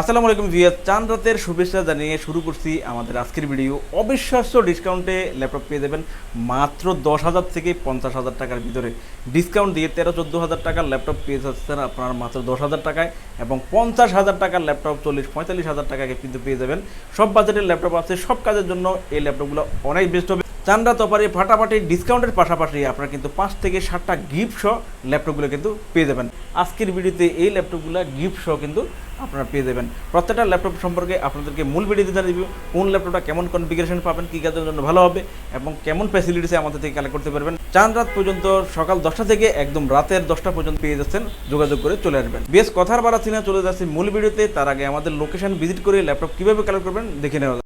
আসসালামু আলাইকুম ভিয়া চান রাতের শুভেচ্ছা জানিয়ে শুরু করছি আমাদের আজকের ভিডিও। অবিশ্বাস্য ডিসকাউন্টে ল্যাপটপ পেয়ে যাবেন মাত্র দশ হাজার থেকে পঞ্চাশ হাজার টাকার ভিতরে। ডিসকাউন্ট দিয়ে তেরো চোদ্দ হাজার টাকার ল্যাপটপ পেয়ে যাচ্ছেন আপনার মাত্র দশ হাজার টাকায় এবং পঞ্চাশ হাজার টাকার ল্যাপটপ চল্লিশ, পঁয়তাল্লিশ হাজার টাকায় কিন্তু পেয়ে যাবেন। সব বাজেটের ল্যাপটপ আছে, সব কাজের জন্য এই ল্যাপটপগুলো অনেক বেস্ট হবে। চান্দা তপারে ফাটাফাটি ডিসকাউন্টের পাশাপাশি আপনারা কিন্তু পাঁচ থেকে সাতটা গিফট সহ ল্যাপটপগুলো কিন্তু পেয়ে যাবেন। আজকের ভিডিওতে এই ল্যাপটপগুলো গিফট সহ কিন্তু আপনারা পেয়ে যাবেন। প্রত্যেকটা ল্যাপটপ সম্পর্কে আপনাদেরকে মূল ভিডিওতে জানিয়ে দিব, কোন ল্যাপটপটা কেমন কনফিগারেশন পাবেন, কী কাজের জন্য ভালো হবে, এবং কেমন ফ্যাসিলিটিস আমাদের থেকে কালেক্ট করতে পারবেন। চান রাত পর্যন্ত সকাল দশটা থেকে একদম রাতের দশটা পর্যন্ত পেয়ে যাচ্ছেন, যোগাযোগ করে চলে আসবেন। বেশ কথার বাড়াচ্ছি না চলে যাচ্ছে মূল ভিডিওতে তার আগে আমাদের লোকেশন ভিজিট করে ল্যাপটপ কীভাবে কালেক্ট করবেন দেখে নেওয়া।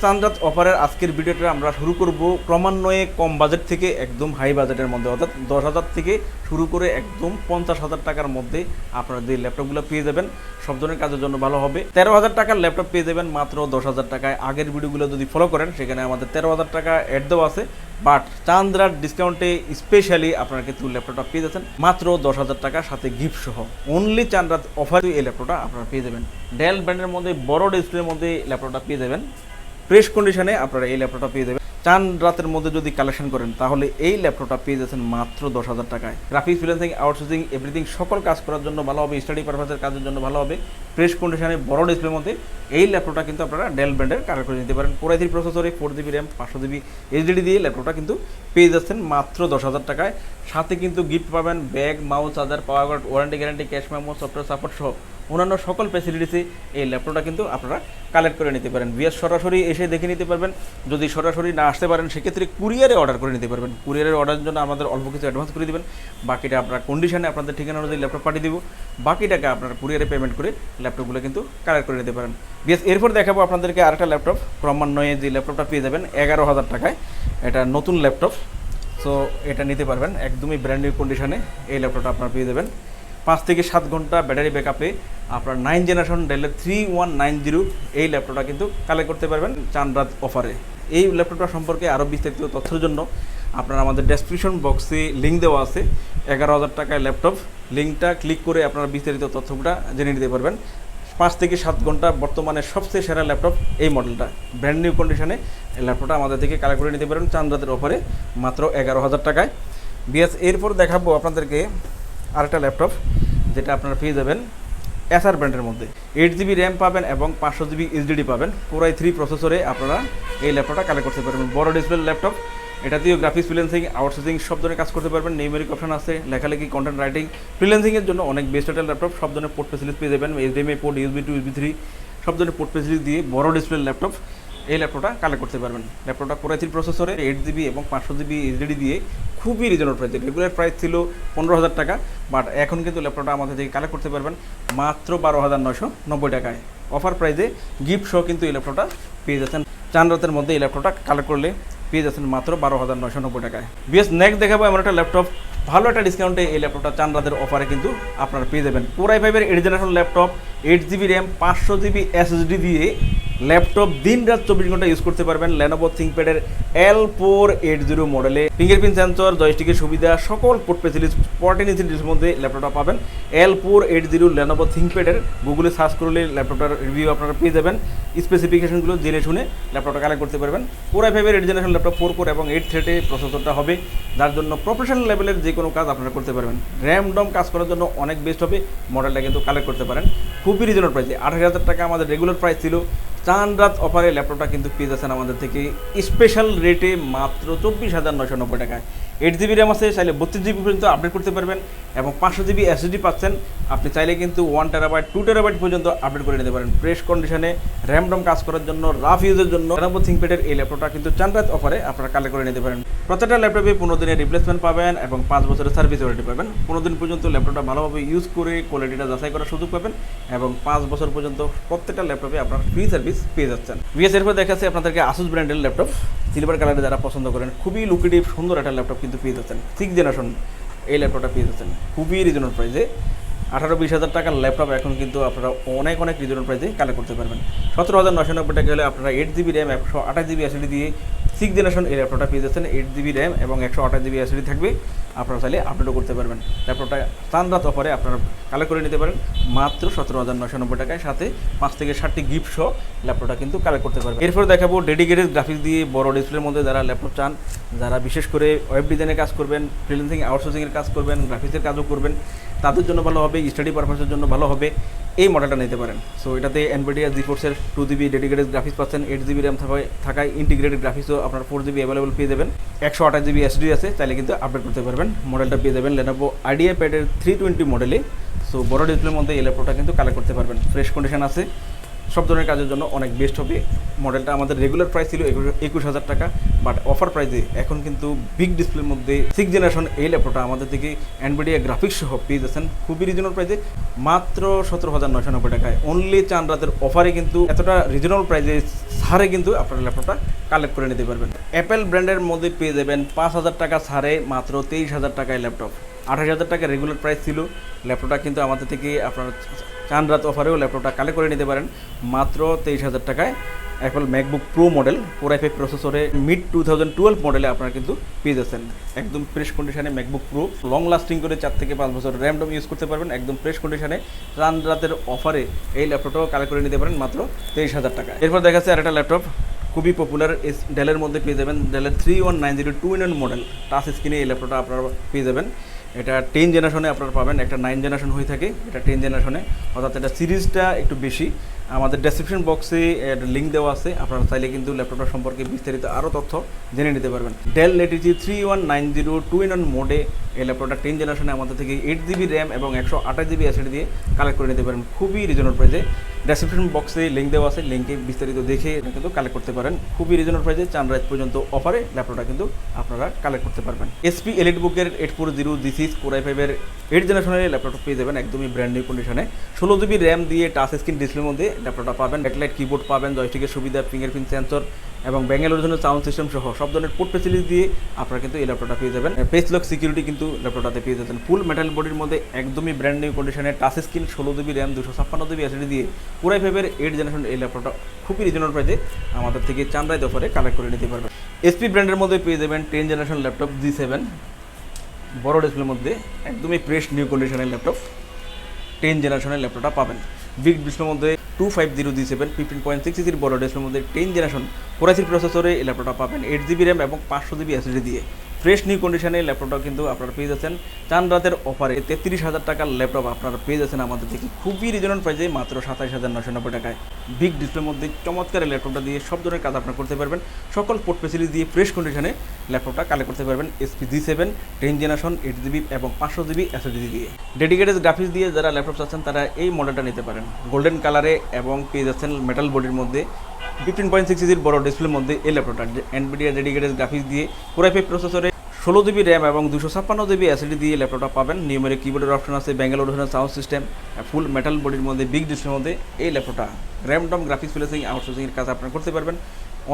স্ট্যান্ডার্ড অফারের আজকের ভিডিওটা আমরা শুরু করব ক্রমান্বয়ে কম বাজেট থেকে একদম হাই বাজেটের মধ্যে, অর্থাৎ দশ হাজার থেকে শুরু করে একদম পঞ্চাশ হাজার টাকার মধ্যে আপনারা যে ল্যাপটপগুলো পেয়ে যাবেন, সব ধরনের কাজের জন্য ভালো হবে। তেরো হাজার টাকার ল্যাপটপ পেয়ে যাবেন মাত্র দশ হাজার টাকায়। আগের ভিডিওগুলো যদি ফলো করেন, সেখানে আমাদের তেরো হাজার টাকা অ্যাড দেওয়া আছে। বাট চান্দ্রার ডিসকাউন্টে স্পেশালি আপনারা কিন্তু ল্যাপটপটা পেয়ে যাচ্ছেন মাত্র দশ হাজার টাকার সাথে গিফট সহ। অনলি চান্দ্রাত অফার এই ল্যাপটপটা আপনারা পেয়ে যাবেন। ডেল ব্র্যান্ডের মধ্যে, বড় ডিসপ্লের মধ্যে ল্যাপটপটা পেয়ে যাবেন। ফ্রেশ কন্ডিশনে আপনারা এই ল্যাপটপটা পেয়ে যাবেন। চান রাতের মধ্যে যদি কালেকশন করেন, তাহলে এই ল্যাপটপটা পেয়ে যাচ্ছেন মাত্র দশ হাজার টাকায়। গ্রাফিক্স ফ্রিলেন্সিং আউটসোর্সিং এভরিথিং সকল কাজ করার জন্য ভালো হবে স্টাডি পারপাসের কাজের জন্য ভালো হবে। ফ্রেশ কন্ডিশনে বড় ডিসপ্লের মধ্যে এই ল্যাপটপটা কিন্তু আপনারা ডেল ব্র্যান্ডের কালেক্ট করে নিতে পারেন। কোরাই থ্রি প্রসেসরে ফোর জিবি র্যাম পাঁচশো জিবি এইচডিডি দিয়ে ল্যাপটপটা কিন্তু পেয়ে যাচ্ছেন মাত্র দশ হাজার টাকায়। সাথে কিন্তু গিফট পাবেন bag mouse charger power card warranty guarantee cash memo software support সহ অন্যান্য সকল ফ্যাসিলিটিসে এই ল্যাপটপটা কিন্তু আপনারা কালেক্ট করে নিতে পারেন। বিএস সরাসরি এসে দেখে নিতে পারবেন। যদি সরাসরি না আসতে পারেন, সেক্ষেত্রে কুরিয়ারে অর্ডার করে নিতে পারবেন। কুরিয়ারের অর্ডারের জন্য আমাদের অল্প কিছু অ্যাডভান্স করে দেবেন। বাকিটা আপনার কন্ডিশনে আপনাদের ঠিকানা অনুযায়ী ল্যাপটপ পাঠিয়ে দিব। বাকি টাকা আপনার কুরিয়ারে পেমেন্ট করে ল্যাপটপগুলো কিন্তু কালেক্ট করে নিতে পারেন। বিএস এরপর দেখাবো আপনাদেরকে আরেকটা ল্যাপটপ ক্রমান্বয়ে যে ল্যাপটপটা পেয়ে যাবেন, এগারো হাজার টাকায়। এটা নতুন ল্যাপটপ সো এটা নিতে পারবেন। একদমই ব্র্যান্ড নিউ কন্ডিশনে এই ল্যাপটপটা আপনারা পেয়ে যাবেন। পাঁচ থেকে সাত ঘণ্টা ব্যাটারি ব্যাকআপে আপনার নাইন জেনারেশন ডেলের থ্রি ওয়ান নাইন জিরো এই ল্যাপটপটা কিন্তু কালেক্ট করতে পারবেন চান রাত অফারে এই ল্যাপটপটা সম্পর্কে আরও বিস্তারিত তথ্যের জন্য আপনারা আমাদের ডেসক্রিপশন বক্সে লিঙ্ক দেওয়া আছে। এগারো হাজার টাকায় ল্যাপটপ লিঙ্কটা ক্লিক করে আপনারা বিস্তারিত তথ্যটা জেনে নিতে পারবেন। পাঁচ থেকে সাত ঘণ্টা বর্তমানে সবচেয়ে সেরা ল্যাপটপ এই মডেলটা ব্র্যান্ড নিউ কন্ডিশনে ল্যাপটপটা আমাদের থেকে কালেক্ট করে নিতে পারেন চান রাতের অফারে মাত্র এগারো হাজার টাকায়। বিএস এরপর দেখাবো আপনাদেরকে আরেকটা ল্যাপটপ যেটা আপনারা পেয়ে যাবেন এসআর ব্র্যান্ডের মধ্যে। এইট জিবি র্যাম পাবেন এবং পাঁচশো জিবি এইচডিডি পাবেন। কোরাই থ্রি প্রসেসরে আপনারা এই ল্যাপটপটা কালেক্ট করতে পারবেন। বড় ডিসপ্লে ল্যাপটপ এটাতেও গ্রাফিক্স ফ্রিল্যান্সিং আউটসোর্সিং সব ধরনের কাজ করতে পারবেন। নিউমেরিক অপশন আছে, লেখালেখি কন্টেন্ট রাইটিং ফ্রিল্যান্সিংয়ের জন্য অনেক বেস্ট একটা ল্যাপটপ সব ধরনের পোর্ট ফেসিলিটি পেয়ে যাবেন। S HDMI port USB two USB three সব ধরনের পোর্ট ফেসিলিটি দিয়ে বড় ডিসপ্লে ল্যাপটপ এই ল্যাপটপটা কালেক্ট করতে পারবেন। ল্যাপটপটা কোরাই থ্রি প্রসেসরে এইট জিবি এবং পাঁচশো জিবি এইচডিডি দিয়ে খুবই রিজনেবল প্রাইস রেগুলার প্রাইস ছিল পনেরো হাজার টাকা বাট এখন কিন্তু ল্যাপটপটা আমাদের থেকে কালেক্ট করতে পারবেন মাত্র বারো হাজার নয়শো নব্বই টাকায়। অফার প্রাইসে গিফট সহ কিন্তু এই ল্যাপটপটা পেয়ে যাচ্ছেন। চান রাতের মধ্যে এই ল্যাপটপটা কালেক্ট করলে পেয়ে যাচ্ছেন মাত্র বারো হাজার নয়শো নব্বই টাকায়। বিএস নেক্সট দেখাবো এমন একটা ল্যাপটপ ভালো একটা ডিসকাউন্টে এই ল্যাপটপটা চান্দাদের অফারে কিন্তু আপনারা পেয়ে যাবেন। কোরাই ফাইভের eight generation laptop eight GB RAM পাঁচশো জিবি এসএসডি দিয়ে ল্যাপটপ দিন রাত চব্বিশ ঘণ্টা ইউজ করতে পারবেন লেনোভো থিঙ্কপ্যাডের এল ফোর এইট জিরো মডেলে ফিঙ্গারপ্রিন্ট সেন্সর জয়স্টিকের সুবিধা, সকল পোর্ট ফেসিলিটিস ফোরটিন ইঞ্চির মধ্যে ল্যাপটপটা পাবেন। L four eight zero Lenovo থিঙ্কপ্যাডের গুগলে সার্চ করলে ল্যাপটপটার রিভিউ আপনারা পেয়ে যাবেন। স্পেসিফিকেশনগুলো জেনে শুনে ল্যাপটপটা কালেক্ট করতে পারবেন। কোরাই ফাইভের eight generation laptop four core এবং এইট থ্রেটে প্রসেসরটা হবে। যার জন্য প্রফেশনাল লেভেলের যে কোনো কাজ আপনারা করতে পারবেন। র্যাম ডম কাজ করার জন্য অনেক বেস্ট হবে। মডেলটা কিন্তু কালেক্ট করতে পারেন। খুবই রিজনেবল প্রাইসে আঠাশ হাজার টাকা আমাদের রেগুলার প্রাইস ছিল। চান রাত অফারে ল্যাপটপটা কিন্তু পেয়ে যাচ্ছেন আমাদের থেকে স্পেশাল রেটে মাত্র চব্বিশ হাজার নশো নব্বই টাকায়। এইট জিবি র্যাম আছে, চাইলে বত্রিশ জিবি পর্যন্ত আপডেট করতে পারবেন এবং পাঁচশো জিবি এসএসডি পাচ্ছেন। আপনি চাইলে কিন্তু ওয়ান টেরাবাইট টু টেরাবাইট পর্যন্ত আপডেট করে নিতে পারেন প্রেস কন্ডিশনে র্যাম ডম কাজ করার জন্য রাফ ইউজের জন্য। লেনোভো থিঙ্কপ্যাডের এই ল্যাপটপটা কিন্তু চান্দ্রাত অফারে আপনারা কালেক্ট করে নিতে পারেন। প্রত্যেকটা ল্যাপটপে পনেরো দিনের রিপ্লেসমেন্ট পাবেন এবং পাঁচ বছরের সার্ভিস ওয়ারেন্টি পাবেন। পনেরো দিন পর্যন্ত ল্যাপটপটা ভালোভাবে ইউজ করে কোয়ালিটিটা যাচাই করার সুযোগ পাবেন এবং পাঁচ বছর পর্যন্ত প্রত্যেকটা ল্যাপটপে আপনার ফ্রি সার্ভিস পেয়ে যাচ্ছেন। বিএস এরপর দেখাচ্ছি আপনাদেরকে আসুস ব্র্যান্ডের ল্যাপটপ সিলভার কালারে যারা পছন্দ করেন, খুবই লুকেটিভ সুন্দর একটা ল্যাপটপ কিন্তু পেয়ে যাচ্ছেন। সিক্স জেনারেশন এই ল্যাপটপটা পেয়ে যাচ্ছেন। খুবই রিজনেবল প্রাইসে আঠারো বিশ হাজার টাকার ল্যাপটপ এখন কিন্তু আপনারা অনেক অনেক রিজনেবল প্রাইসে কালেক্ট করতে পারবেন। সতেরো হাজার নশো নব্বই টাকা হলে আপনারা এইট জিবি র্যাম একশো আঠাশ জিবি এসডি দিয়ে সিক্স জেনারেশন এই ল্যাপটপটা পেয়ে যাচ্ছেন এইট জিবি র্যাম এবং একশো আঠাশ জিবি এসডি থাকবে। আপনারা চাইলে আপডেটও করতে পারবেন। ল্যাপটপটা চান্দাত অফারে আপনারা কালেক্ট করে নিতে পারেন। মাত্র সতেরো হাজার নশো নব্বই টাকায় সাথে পাঁচ থেকে ষাটটি গিফট সহ ল্যাপটপটা কিন্তু কালেক্ট করতে পারবেন। এরপর দেখাবো ডেডিকেটেড গ্রাফিক্স দিয়ে বড় ডিসপ্লের মধ্যে যারা ল্যাপটপ চান, যারা বিশেষ করে ওয়েব ডিজাইনের কাজ করবেন ফ্রিল্যান্সিং আউটসোর্সিংয়ের কাজ করবেন গ্রাফিক্সের কাজও করবেন তাদের জন্য ভালো হবে স্টাডি পারপাসের জন্য ভালো হবে, এই মডেলটা নিতে পারেন। সো এটাতে এনভিডিয়া জি ফোর্সের টু জিবি ডেডিকেটেড গ্রাফিক্স পাচ্ছেন এইট জিবি র্যাম থাকায় থাকায় ইন্টিগ্রেটেড গ্রাফিক্সও আপনার ফোর জিবি অ্যাভেলেবল পেয়ে যাবেন। একশো আঠাশ জিবি এসডি আছে তাহলে কিন্তু আপডেট করতে পারবেন। মডেলটা পেয়ে যাবেন লেনোভো আইডিয়া প্যাডের থ্রি টোয়েন্টি মডেলে সো বড় ডিসপ্লের মধ্যে এই ল্যাপটপটা কিন্তু কালেক্ট করতে পারবেন। ফ্রেশ কন্ডিশন আছে। সব ধরনের কাজের জন্য অনেক বেস্ট হবে। মডেলটা আমাদের রেগুলার প্রাইস ছিল একুশ হাজার টাকা বাট অফার প্রাইসে এখন কিন্তু বিগ ডিসপ্লের মধ্যে সিক্স জেনারেশন এই ল্যাপটপটা আমাদের থেকে অ্যান্ড্রয়েডিয়া গ্রাফিক্স সহ পেয়ে যাচ্ছেন খুবই রিজনেবল প্রাইসে মাত্র সতেরো হাজার নশো নব্বই টাকায়। অনলি চান রাতের অফারে কিন্তু এতটা রিজনেবল প্রাইসে ছাড়ে কিন্তু আপনার ল্যাপটপটা কালেক্ট করে নিতে পারবেন। অ্যাপেল ব্র্যান্ডের মধ্যে পেয়ে যাবেন পাঁচ হাজার টাকা ছাড়ে মাত্র তেইশ হাজার টাকায় ল্যাপটপ আঠাশ হাজার টাকা রেগুলার প্রাইস ছিল। ল্যাপটপটা কিন্তু আমাদের থেকে আপনার চান রাত অফারেও ল্যাপটপটা কালেক্ট করে নিতে পারেন। মাত্র তেইশ হাজার টাকায় Apple MacBook Pro model four i five প্রসেসরে মিড টু থাউজেন্ড টুয়েলভ মডেলে আপনারা কিন্তু পেয়ে যাচ্ছেন। একদম ফ্রেশ কন্ডিশনে ম্যাকবুক প্রো লং লাস্টিং করে চার থেকে পাঁচ বছর র্যাম ডম ইউজ করতে পারবেন। একদম ফ্রেশ কন্ডিশনে রান রাতের অফারে এই ল্যাপটপটাও কালেক্ট করে নিতে পারেন মাত্র তেইশ হাজার টাকা এরপর দেখা যাচ্ছে আরেকটা ল্যাপটপ, খুবই পপুলার এস ডেলের মধ্যে পেয়ে যাবেন। ডেলের three one nine zero two in model touch স্ক্রিনে এই ল্যাপটপটা আপনারা পেয়ে যাবেন। এটা টেন জেনারেশনে আপনারা পাবেন, একটা নাইন জেনারেশন হয়ে থাকে, এটা টেন জেনারেশনে। অর্থাৎ এটা সিরিজটা একটু বেশি। আমাদের ডেসক্রিপশন বক্সে লিঙ্ক দেওয়া আছে, আপনারা চাইলে কিন্তু ল্যাপটপটা সম্পর্কে বিস্তারিত আরও তথ্য জেনে নিতে পারবেন। Dell latitude three one nine zero two in one মোডে এই ল্যাপটপটা টেন জেনারেশনে আমাদের থেকে এইট জিবি র্যাম এবং একশো আঠাশ জিবি এসএডি দিয়ে কালেক্ট করে নিতে পারেন। খুবই রিজনেবল প্রাইসে ডেসক্রিপশন বক্সে লিঙ্ক দেওয়া আছে লিঙ্কে বিস্তারিত দেখে কিন্তু কালেক্ট করতে পারেন। খুবই রিজনেবল প্রাইসে চান রাইজ পর্যন্ত অফারে ল্যাপটপটা কিন্তু আপনারা কালেক্ট করতে পারবেন। এসপি এলিট বুকের eight four zero G six core i ফাইভের এইট জেনারেশনের ল্যাপটপ পেয়ে যাবেন একদমই ব্র্যান্ড নিউ কন্ডিশনে ষোলো জিবি র্যাম দিয়ে টাচ স্ক্রিন ডিসপ্লের মধ্যে ল্যাপটপটা পাবেন। ব্যাকলাইট কিবোর্ড পাবেন জয়স্টিকের সুবিধা ফিঙ্গারপ্রিন্ট সেন্সর এবং ব্যাঙ্গালোর জন্য সাউন্ড সিস্টেম সহ সব ধরনের পোর্ট ফেসিলিটি দিয়ে আপনারা কিন্তু এই ল্যাপটপটা পেয়ে যাবেন। পেস লক সিকিউরিটি কিন্তু ল্যাপটপটাতে পেয়ে যাচ্ছেন ফুল মেটাল বডির মধ্যে একদমই ব্র্যান্ড নিউ কন্ডিশনে টাচ স্ক্রিন ষোলো জিবি র্যাম দুশো ছাপ্পান্ন জিবি এসডি দিয়ে পুরাই ফাইভের এইট জেনারেশন এই ল্যাপটপটা খুবই রিজনেবল প্রাইসে আমাদের থেকে চান্দাই অফারে কালেক্ট করে নিতে পারবেন। এসপি ব্র্যান্ডের মধ্যে পেয়ে যাবেন ten generation laptop G seven বড় ডিসপ্লের মধ্যে একদমই ফ্রেশ নিউ কন্ডিশনের ল্যাপটপ টেন জেনারেশনের ল্যাপটপটা পাবেন। বিগ ডিসপ্লের মধ্যে two five zero G seven fifteen point six জির বড় ডিসপ্লের মধ্যে টেন জেনারেশন ফোরাসির প্রসেসরে এই ল্যাপটপটা পাবেন এইট জিবি র্যাম এবং পাঁচশো জিবি এসএসডি দিয়ে। ফ্রেশ নিউ কন্ডিশনে ল্যাপটপটা কিন্তু আপনারা পেয়ে যাচ্ছেন। চান রাতের অফারে তেত্রিশ হাজার টাকার ল্যাপটপ আপনারা পেয়ে যাচ্ছেন আমাদের থেকে। খুবই রিজনেবল প্রাইসে মাত্র সাতাইশ হাজার নশো নব্বই টাকায়। বিগ ডিসপ্লের মধ্যে চমৎকার ল্যাপটপটা দিয়ে সব ধরনের কাজ আপনারা করতে পারবেন। সকল পোর্ট ফেসিলিটি দিয়ে ফ্রেশ কন্ডিশনে ল্যাপটপটা কালেক্ট করতে পারবেন SP G seven ten generation eight GB এবং পাঁচশো জিবি এসএসডি দিয়ে। ডেডিকেটেড গ্রাফিক্স দিয়ে যারা ল্যাপটপ চাচ্ছেন, তারা এই মডেলটা নিতে পারেন। গোল্ডেন কালারে এবং পেয়ে যাচ্ছেন মেটাল বডির মধ্যে ফিফটিন পয়েন্ট সিক্স জির বড় ডিসপ্লের মধ্যে এই ল্যাপটপটা এনবিডিয়া ডেডিকেটেড গ্রাফিক্স দিয়ে পুরাই প্রসেসরে ষোলো জিবি র্যাম এবং দুশো ছাপ্পান্ন জিবি এসএডি দিয়ে ল্যাপটপটা পাবেন। নিউমেরিক কিবোর্ডের অপশন আছে Bangalore sound system full metal বডির মধ্যে বিগ ডিসপ্লের মধ্যে এই ল্যাপটপটা র্যাম ডম গ্রাফিক্স প্লেসিং আউটসোর্সিংয়ের কাজ আপনারা করতে পারবেন।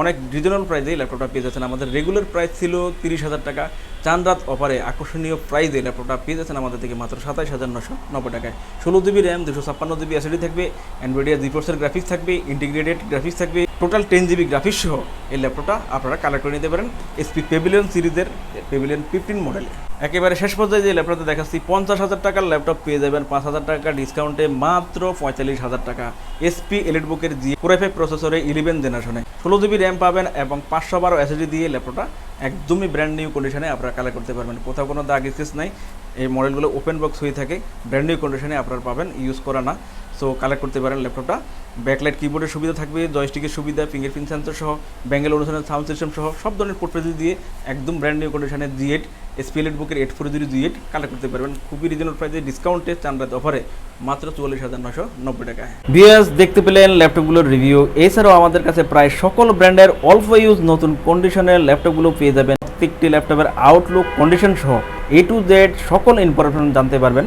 অনেক রিজনেবল প্রাইসে এই ল্যাপটপটা পেয়ে যাচ্ছেন। আমাদের রেগুলার প্রাইস ছিল তিরিশ হাজার টাকা। চান রাত অফারে আকর্ষণীয় প্রাইসে ল্যাপটপটা পেয়ে যাচ্ছেন আমাদের থেকে মাত্র সাতাইশ হাজার নশো নব্বই টাকায়। ষোলো জিবি র্যাম দুশো ছাপ্পান্ন জিবি এসএডি থাকবে। অ্যান্ড্রয়েডিয়া জিফোর্সের গ্রাফিক্স থাকবে ইন্টিগ্রেটেড গ্রাফিক্স থাকবে টোটাল টেন জিবি গ্রাফিক্স সহ এই ল্যাপটপটা আপনারা কালেক্ট করে নিতে পারেন এসপি পেভিলিয়ন সিরিজের পেভিলিয়ন ফিফটিন মডেলে একেবারে শেষ পর্যায়ে যে ল্যাপটপটা দেখাচ্ছি, পঞ্চাশ হাজার টাকার ল্যাপটপ পেয়ে যাবেন পাঁচ হাজার টাকা ডিসকাউন্টে মাত্র পঁয়তাল্লিশ হাজার টাকা। এসপি এলিট বুকের জি পুরাইফাই প্রসেসরে ইলেভেন জেনারেশনে ষোলো জিবি র্যাম পাবেন এবং পাঁচশো বারো এসএসডি দিয়ে ল্যাপটপটা একদমই ব্র্যান্ড নিউ কন্ডিশনে আপনারা কালেক্ট করতে পারবেন। কোথাও কোনো দাগ স্কেচ নাই। এই মডেলগুলো ওপেন বক্স হয়ে থাকে। ব্র্যান্ড নিউ কন্ডিশনে আপনারা পাবেন। ইউজ করা না। সো কালেক্ট করতে পারেন ল্যাপটপটা ব্যাকলাইট কিবোর্ডের সুবিধা থাকবে জয়স্টিকের সুবিধা ফিঙ্গারপ্রিন্ট সেন্সর সহ ব্যাঙ্গেল অনুসারে সাউন্ড সিস্টেম সহ, সব ধরনের পোর্ট দিয়ে একদম ব্র্যান্ড নিউ কন্ডিশনে জি এইট বুকের এইট ফোর জিরো দুই এইট কালেক্ট করতে পারবেন। খুবই রিজনেবল প্রাইসে ডিসকাউন্টে চান অফারে মাত্র চুয়াল্লিশ হাজার নশো নব্বই টাকায়। বিএস দেখতে পেলেন ল্যাপটপগুলোর রিভিউ এছাড়াও আমাদের কাছে প্রায় সকল ব্র্যান্ডের অল্প ইউজ নতুন কন্ডিশনের ল্যাপটপগুলো পেয়ে যাবেন। প্রত্যেকটি ল্যাপটপের আউটলুক কন্ডিশন সহ এ টু জেড সকল ইনফরমেশন জানতে পারবেন।